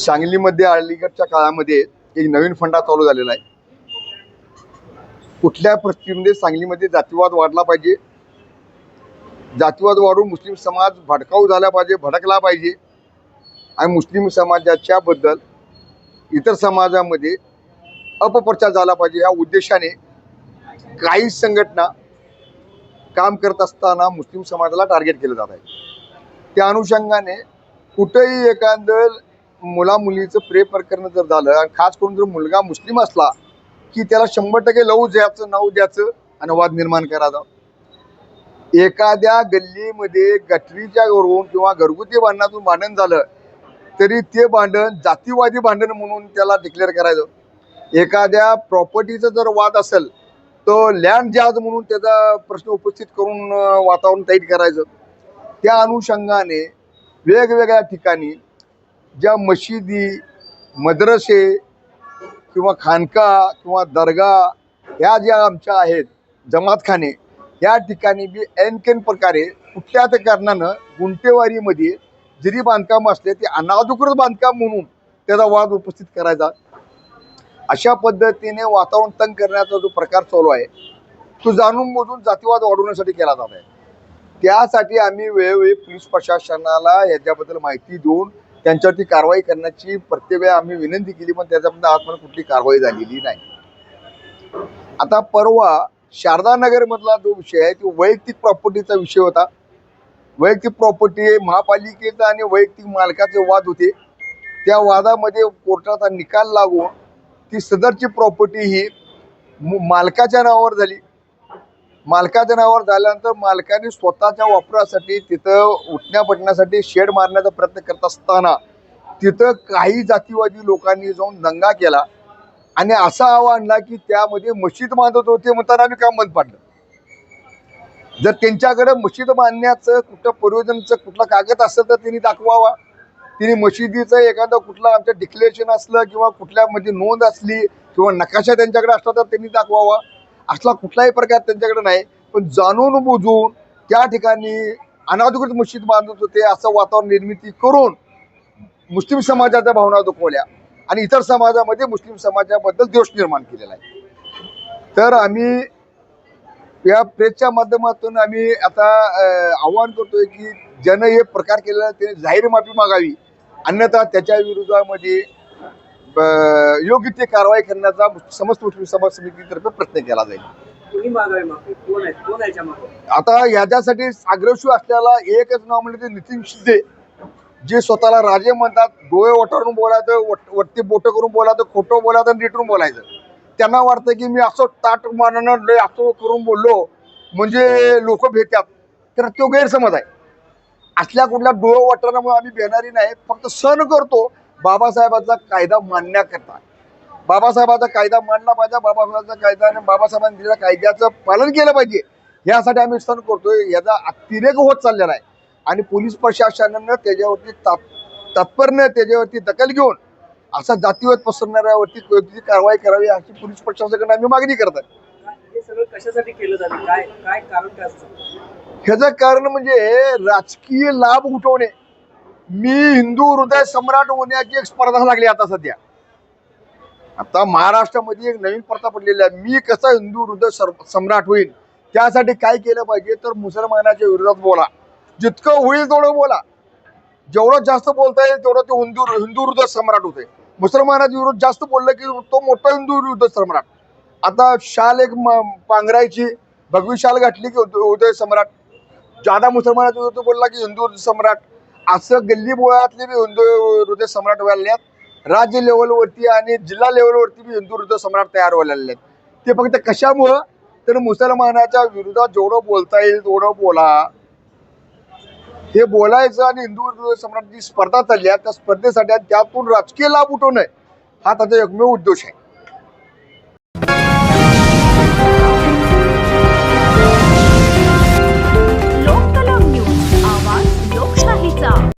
सांगलीमध्ये अलीकडच्या काळामध्ये एक नवीन फंडा चालू झालेला आहे. कुठल्या परिस्थितीमध्ये सांगलीमध्ये जातीवाद वाढला पाहिजे? जातीवाद वाढून मुस्लिम समाज भडकाऊ झाला पाहिजे भडकला पाहिजे. आणि मुस्लिम समाजाच्या बद्दल इतर समाजामध्ये अपप्रचार झाला पाहिजे. या उद्देशाने काही संघटना काम करत असताना मुस्लिम समाजाला टार्गेट केलं जात आहे. त्या अनुषंगाने कुठेही एखादं मुला मुलीचं प्रेम प्रकरण जर झालं आणि खास करून जर मुलगा मुस्लिम असला की त्याला शंभर टक्के लवू द्यायचं नाव द्यायचं आणि वाद निर्माण करायचा. एखाद्या गल्लीमध्ये गटरीच्या वरून किंवा घरगुती भांडणातून भांडण झालं तरी ते भांडण जातीवादी भांडण म्हणून त्याला डिक्लेअर करायचं. एखाद्या प्रॉपर्टीचा जर वाद असेल तर लँड जहाज म्हणून त्याचा प्रश्न उपस्थित करून वातावरण टाईट करायचं. त्या अनुषंगाने वेगवेगळ्या ठिकाणी ज्या मशिदी मद्रसे किंवा खानका किंवा दर्गा ह्या ज्या आमच्या आहेत जमातखाने या ठिकाणी बी ऐनकेन प्रकारे कुठल्या त्या कारणानं गुंटेवारीमध्ये जरी बांधकाम असले ते अनाधिकृत बांधकाम म्हणून त्याचा वाद उपस्थित करायचा. अशा पद्धतीने वातावरण तंग करण्याचा जो प्रकार चालू आहे तो जाणून बुजून जातीवाद वाढवण्यासाठी केला जात आहे. त्यासाठी आम्ही वेळोवेळी पोलीस प्रशासनाला याच्याबद्दल माहिती देऊन त्यांच्यावरती कारवाई करण्याची प्रत्येक वेळा आम्ही विनंती केली पण त्याच्याबद्दल आजपर्यंत कुठली कारवाई झालेली नाही. आता परवा शारदा जो विषय आहे तो वैयक्तिक प्रॉपर्टीचा विषय होता. वैयक्तिक प्रॉपर्टी महापालिकेचा आणि वैयक्तिक मालकाचे वाद होते. त्या वादामध्ये कोर्टाचा निकाल लागून ती सदरची प्रॉपर्टी ही मालकाच्या नावावर झाली. मालकाच्या नावावर झाल्यानंतर मालकाने स्वतःच्या वापरासाठी तिथं उठण्या पटण्यासाठी शेड मारण्याचा प्रयत्न करत असताना तिथं काही जातीवादी लोकांनी जाऊन दंगा केला. आणि असा हवा आणला की त्यामध्ये मशीद बांधत होते म्हणताना आम्ही काम बंद पाडलं. जर त्यांच्याकडे मशीद बांधण्याचं कुठं प्रयोजनचं कुठला कागद असेल तर त्यांनी दाखवावा. तिने मशिदीचं एखादं कुठलं आमचं डिक्लेरेशन असलं किंवा कुठल्यामध्ये नोंद असली किंवा नकाशा त्यांच्याकडे असला तर त्यांनी दाखवावा. असला कुठलाही प्रकार त्यांच्याकडे नाही पण जाणून बुजून त्या ठिकाणी अनाधिकृत मशीद बांधत होते असं वातावरण निर्मिती करून मुस्लिम समाजाच्या भावना दुखवल्या. आणि इतर समाजामध्ये मुस्लिम समाजाबद्दल दोष निर्माण केलेला आहे. तर आम्ही या प्रेसच्या माध्यमातून आम्ही आता आव्हान करतोय की ज्यानं हे प्रकार केलेला त्याने जाहीर माफी मागावी. अन्यथा त्याच्या विरोधामध्ये योग्य ते कारवाई करण्याचा समस्त समाज समितीतर्फे प्रयत्न केला जाईल. आता याच्यासाठी आग्रशू असलेला एकच नाव म्हणजे ते नितीन शिंदे जे स्वतःला राजे म्हणतात डोळे वटारून बोलायचं वरती बोटं करून बोलायचं खोटं बोलायचं आणि रिटून बोलायचं. त्यांना वाटतं की मी असं ताट मानानं लय असं करून बोललो म्हणजे लोक भेटतात. तर तो गैरसमज आहे. असल्या कुठल्या डोळे वटारामुळे आम्ही भेटणारी नाही फक्त सण करतो बाबासाहेबांचा कायदा मानण्याकरता बाबासाहेबांचा कायदा मानला पाहिजे बाबासाहेबांचा कायदा आणि बाबासाहेबांनी दिलेल्या कायद्याचं पालन केलं पाहिजे. यासाठी आम्ही सण करतोय याचा अतिरेक होत चाललेला आहे. आणि पोलीस प्रशासनानं त्याच्यावरती तात तात्पर्य त्याच्यावरती दखल घेऊन असा जातीवाद पसरणाऱ्यावरती कारवाई करावी अशी पोलीस प्रशासनाकडे आम्ही मागणी करत आहे. हे सगळं कशासाठी केलं जातं? काय काय कारण काय असतं? ह्याचं कारण म्हणजे राजकीय लाभ उठवणे. मी हिंदू हृदय सम्राट होण्याची एक स्पर्धा लागली आता सध्या. आता महाराष्ट्रामध्ये एक नवीन प्रथा पडलेली आहे. मी कसा हिंदू हृदय सर- सम्राट होईल त्यासाठी काय केलं पाहिजे? तर मुसलमानाच्या विरोधात बोला. जितकं होईल तेवढं बोला. जेवढं जास्त बोलता येईल तेवढं ते हिंदू हिंदू हृदय सम्राट होते. मुसलमानाच्या विरोध जास्त बोललं की तो मोठा हिंदू हृदय सम्राट. आता शाल एक म- पांघरायची भगवी शाल घातली की उद- उदय सम्राट. जादा मुसलमानाच्या विरुद्ध बोलला की हिंदू हृदय सम्राट. असं गल्ली बोळातले बी हिंदू हृदय सम्राट व्हायला राज्य लेवलवरती आणि जिल्हा लेवलवरती बी हिंदू हृदय सम्राट तयार व्हायला आहेत ते फक्त कशामुळं? तर मुसलमानाच्या विरोधात जेवढं बोलता येईल तेवढं बोला. हे बोलायचं आणि हिंदू हृदय सम्राट जी स्पर्धा चालली आहे त्या स्पर्धेसाठी त्यातून राजकीय लाभ उठवणं हा त्याचा एकमेव उद्देश आहे.